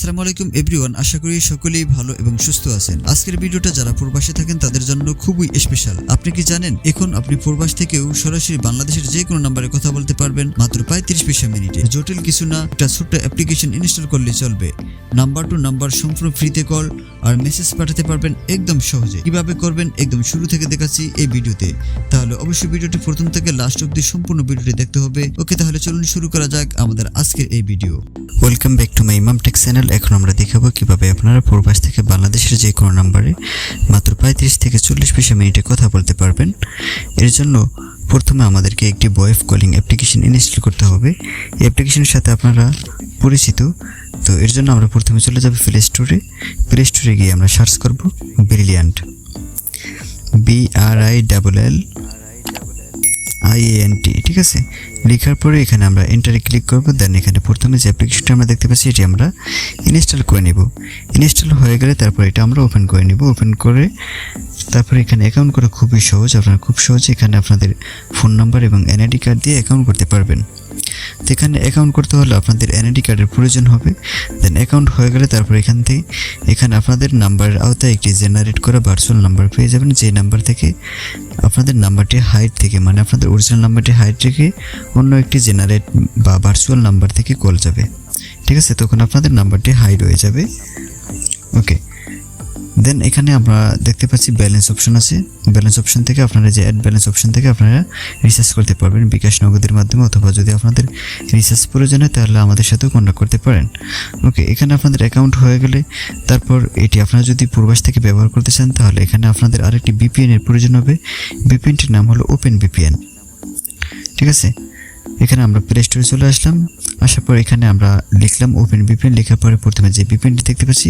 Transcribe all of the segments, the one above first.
আসসালামু আলাইকুম এভরিওয়ান আশা করি সকলেই ভালো এবং সুস্থ আছেন। আজকের ভিডিওটা যারা প্রবাসে থাকেন, তাদের জন্য খুবই স্পেশাল আপনি কি জানেন, এখন আপনি প্রবাস থেকেও সরাসরি বাংলাদেশের যে কোনো নাম্বারে কথা বলতে পারবেন মাত্র প্রায় তিরিশ পয়সা মিনিটে জটিল কিছু না, একটা ছোট্ট অ্যাপ্লিকেশন ইনস্টল করলে চলবে। নাম্বার টু নাম্বার সম্পূর্ণ ফ্রিতে কল আর মেসেজ পাঠাতে পারবেন একদম সহজে। কীভাবে করবেন, একদম শুরু থেকে দেখাচ্ছি এই ভিডিওতে। তাহলে অবশ্যই ভিডিওটি প্রথম থেকে লাস্ট অব্দি সম্পূর্ণ ভিডিওটি দেখতে হবে। ওকে, তাহলে চলুন শুরু করা যাক আমাদের আজকের এই video welcome back to my Imam tech channel এখন আমরা দেখাবো কীভাবে আপনারা প্রবাস থেকে বাংলাদেশের যে কোনো নাম্বারে মাত্র পঁয়ত্রিশ থেকে চল্লিশ পয়সা মিনিটে কথা বলতে পারবেন। এর জন্য প্রথমে আমাদেরকে একটি ভয়েস কলিং অ্যাপ্লিকেশন ইনস্টল করতে হবে। এই অ্যাপ্লিকেশনের সাথে আপনারা পরিচিত। তো এর জন্য আমরা প্রথমে চলে যাব প্লে স্টোরে প্লে স্টোরে গিয়ে আমরা সার্চ করব brilliant B R I double L I N T ঠিক আছে? লেখার পরে এখানে আমরা এন্টারে ক্লিক করব দেন এখানে প্রথমে যে অ্যাপ্লিকেশনটা আমরা দেখতে পাচ্ছি, এটি আমরা ইনস্টল করে নেব। ইনস্টল হয়ে গেলে তারপর এটা আমরা ওপেন করে নেব। ওপেন করে তারপরে এখানে অ্যাকাউন্ট করা খুবই সহজ। আপনারা খুব সহজে এখানে আপনাদের ফোন নাম্বার এবং এনআইডি কার্ড দিয়ে অ্যাকাউন্ট করতে পারবেন। এখানে অ্যাকাউন্ট করতে হলে আপনাদের এনআইডি কার্ডের প্রয়োজন হবে। দেন অ্যাকাউন্ট হয়ে গেলে তারপর এখান থেকে, এখানে আপনাদের নাম্বারের আওতায় একটি জেনারেট করা ভার্চুয়াল নাম্বার পেয়ে যাবেন। যে নাম্বার থেকে আপনাদের নাম্বারটি হাইট থেকে মানে আপনাদের অরিজিনাল নাম্বারটি হাইট থেকে অন্য একটি জেনারেট বা ভার্চুয়াল নাম্বার থেকে কল যাবে। ঠিক আছে? তখন আপনাদের নাম্বারটি হাইড হয়ে যাবে। ওকে দেন এখানে আমরা দেখতে পাচ্ছি ব্যালেন্স অপশন আছে। ব্যালেন্স অপশন থেকে আপনারা যে অ্যাড ব্যালেন্স অপশন থেকে আপনারা রিচার্জ করতে পারবেন বিকাশ নগদের মাধ্যমে অথবা যদি আপনাদের রিচার্জ প্রয়োজন হয় তাহলে আমাদের সাথেও কন্ট্যাক্ট করতে পারেন। ওকে এখানে আপনাদের অ্যাকাউন্ট হয়ে গেলে তারপর এটি আপনারা যদি পূর্বাস থেকে ব্যবহার করতে চান তাহলে এখানে আপনাদের আরেকটি বিপিএন এর প্রয়োজন হবে। বিপিএনটির নাম হলো ওপেন বিপিএন ঠিক আছে? এখানে আমরা প্লে স্টোরে চলে আসলাম। আসার পর এখানে আমরা লিখলাম ওপেন বিপিএন লেখার পরে প্রথমে যে বিপিএনটি দেখতে পাচ্ছি,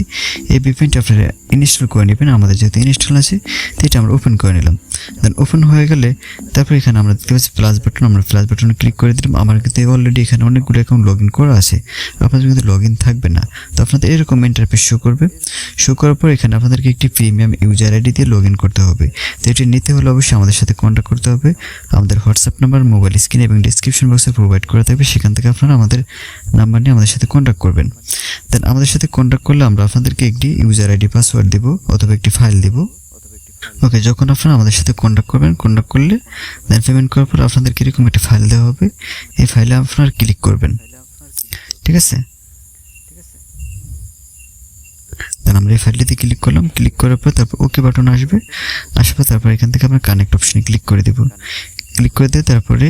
এই বিপিএনটি আপনারা ইনস্টল করে নেবেন। আমাদের যেহেতু ইনস্টল আছে, তো এটা আমরা ওপেন করে নিলাম। দেন ওপেন হয়ে গেলে তারপর এখানে আমরা দেখতে পাচ্ছি প্লাস বাটন আমরা প্লাস বাটনে ক্লিক করে দিলাম। আমার কিন্তু অলরেডি এখানে অনেকগুলো অ্যাকাউন্ট লগ ইন করা আছে। আপনাদের কিন্তু লগ ইন থাকবে না। তো আপনাদের এরকম ইন্টারফেস শো করবে। শো করার পর এখানে আপনাদেরকে একটি প্রিমিয়াম ইউজার আইডি দিয়ে লগ ইন করতে হবে। তো এটি নিতে হলে অবশ্যই আমাদের সাথে কন্ট্যাক্ট করতে হবে। আমাদের হোয়াটসঅ্যাপ নাম্বার মোবাইল স্ক্রিন এবং ডিসক্রিপশন বক্সে প্রোভাইড করা থাকবে। সেখান থেকে আপনারা আমাদের নাম্বার নিয়ে আমাদের সাথে কন্ট্যাক্ট করবেন। দেন আমাদের সাথে কন্ট্যাক্ট করলে আমরা আপনাদেরকে একটি ইউজার আইডি পাসওয়ার্ড দেব অথবা একটি ফাইল দেব। ওকে যখন আপনারা আমাদের সাথে কন্ট্যাক্ট করবেন কন্ট্যাক্ট করলে দেন পেমেন্ট করার পর আপনাদেরকে এরকম একটি ফাইল দেওয়া হবে, এই ফাইলে আপনারা ক্লিক করবেন। ঠিক আছে? দেন আমরা এই ফাইলটিতে ক্লিক করলাম ক্লিক করার পর তারপর ওকে বাটন আসবে। পর তারপর এখান থেকে আমরা কানেক্ট অপশনে ক্লিক করে দেব। ক্লিক করে দিয়ে তারপরে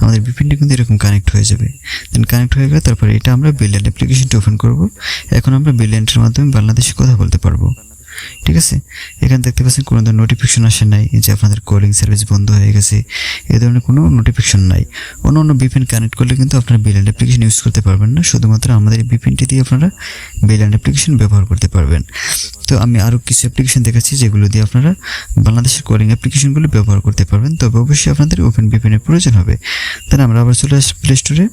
আমাদের বিপিনটি কিন্তু এরকম কানেক্ট হয়ে যাবে। দেন কানেক্ট হয়ে গেলে তারপরে এটা আমরা বিলিয়ন অ্যাপ্লিকেশনটি ওপেন করব। এখন আমরা বিলিয়নটির মাধ্যমে বাংলাদেশে কথা বলতে পারব। ঠিক আছে? এখানে দেখতে পাচ্ছেন কোনো ধরনের নোটিফিকেশন আসে নাই যে আপনাদের কলিং সার্ভিস বন্ধ হয়ে গেছে এ ধরনের কোনো নোটিফিকেশন নাই। অন্য অন্য বিপিন কানেক্ট করলে কিন্তু আপনারা বিলিয়ন অ্যাপ্লিকেশন ইউজ করতে পারবেন না শুধুমাত্র আমাদের এই বিপিনটি দিয়ে আপনারা বিলিয়ন অ্যাপ্লিকেশন ব্যবহার করতে পারবেন। তো আমি আরও কিছু অ্যাপ্লিকেশন দেখাচ্ছি যেগুলো দিয়ে আপনারা বাংলাদেশের কলিং অ্যাপ্লিকেশনগুলো ব্যবহার করতে পারবেন। তবে অবশ্যই আপনাদের ওপেন বিপিনের প্রয়োজন হবে। তাহলে আমরা আবার চলে আসি প্লে স্টোরে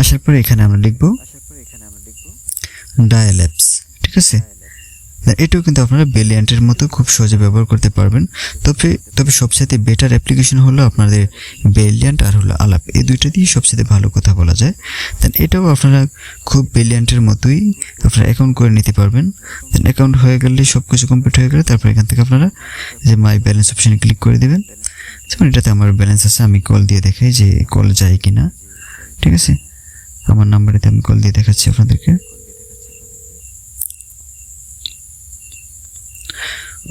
আসার পরে এখানে আমরা লিখব ডায়াল অ্যাপস ঠিক আছে? এটাও কিন্তু আপনারা বেলিয়ান্টের মতো খুব সহজে ব্যবহার করতে পারবেন। তবে তবে সবচেয়ে বেটার অ্যাপ্লিকেশন হলো আপনাদের বেলিয়ান্ট আর হলো আলাপ এই দুইটা দিয়ে সবচেয়ে ভালো কথা বলা যায়। দেন এটাও আপনারা খুব বেলিয়ান্টের মতোই আপনারা অ্যাকাউন্ট করে নিতে পারবেন। দেন অ্যাকাউন্ট হয়ে গেলে সব কিছু কমপ্লিট হয়ে গেলে তারপর এখান থেকে আপনারা যে মাই ব্যালেন্স অপশানে ক্লিক করে দেবেন। যেমন এটাতে আমার ব্যালেন্স আছে, আমি কল দিয়ে দেখাই যে কল যায় কি না ঠিক আছে? আমার নাম্বারেতে আমি কল দিয়ে দেখাচ্ছি আপনাদেরকে।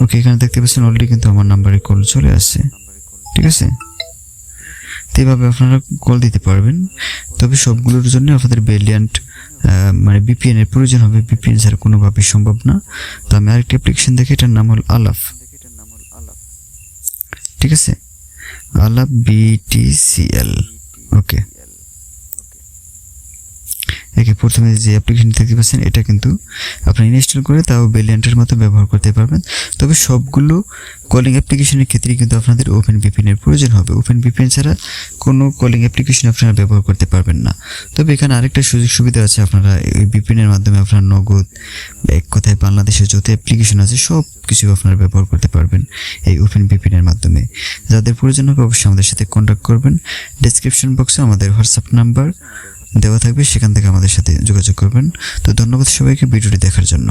ওকে এখানে দেখতে পাচ্ছেন অলরেডি কিন্তু আমার নাম্বারে কল চলে আসছে। ঠিক আছে? তো এইভাবে আপনারা কল দিতে পারবেন। তবে সবগুলোর জন্য আপনাদের বেলিয়ান্ট মানে বিপিএন এর প্রয়োজন হবে। বিপিএন ছাড়া কোনোভাবে সম্ভব না। তো আমি আরেকটি অ্যাপ্লিকেশন দেখি, এটার নাম হল আলাফ ঠিক আছে? আলাপ বিটিসিএল ওকে একে প্রথমে যে অ্যাপ্লিকেশন দেখতে পাচ্ছেন, এটা কিন্তু আপনি ইনস্টল করে তাও বেলিয়ান্টের মতো ব্যবহার করতে পারবেন। তবে সবগুলো কলিং অ্যাপ্লিকেশনের ক্ষেত্রে কিন্তু আপনাদের ওপেন বিপিএনের প্রয়োজন হবে। ওপেন বিপিএন ছাড়া কোনো কলিং অ্যাপ্লিকেশন আপনারা ব্যবহার করতে পারবেন না। তবে এখানে আরেকটা সুযোগ সুবিধা আছে আপনারা এই বিপিএনের মাধ্যমে আপনারা নগদ এক কথায় বাংলাদেশের যত অ্যাপ্লিকেশন আছে সব কিছু আপনারা ব্যবহার করতে পারবেন এই ওপেন বিপিএনের মাধ্যমে। যাদের প্রয়োজন হবে অবশ্যই আমাদের সাথে কন্ট্যাক্ট করবেন। ডিসক্রিপশন বক্সে আমাদের হোয়াটসঅ্যাপ নাম্বার দেওয়া থাকবে সেখান থেকে আমাদের সাথে যোগাযোগ করবেন। তো ধন্যবাদ সবাইকে ভিডিওটি দেখার জন্য।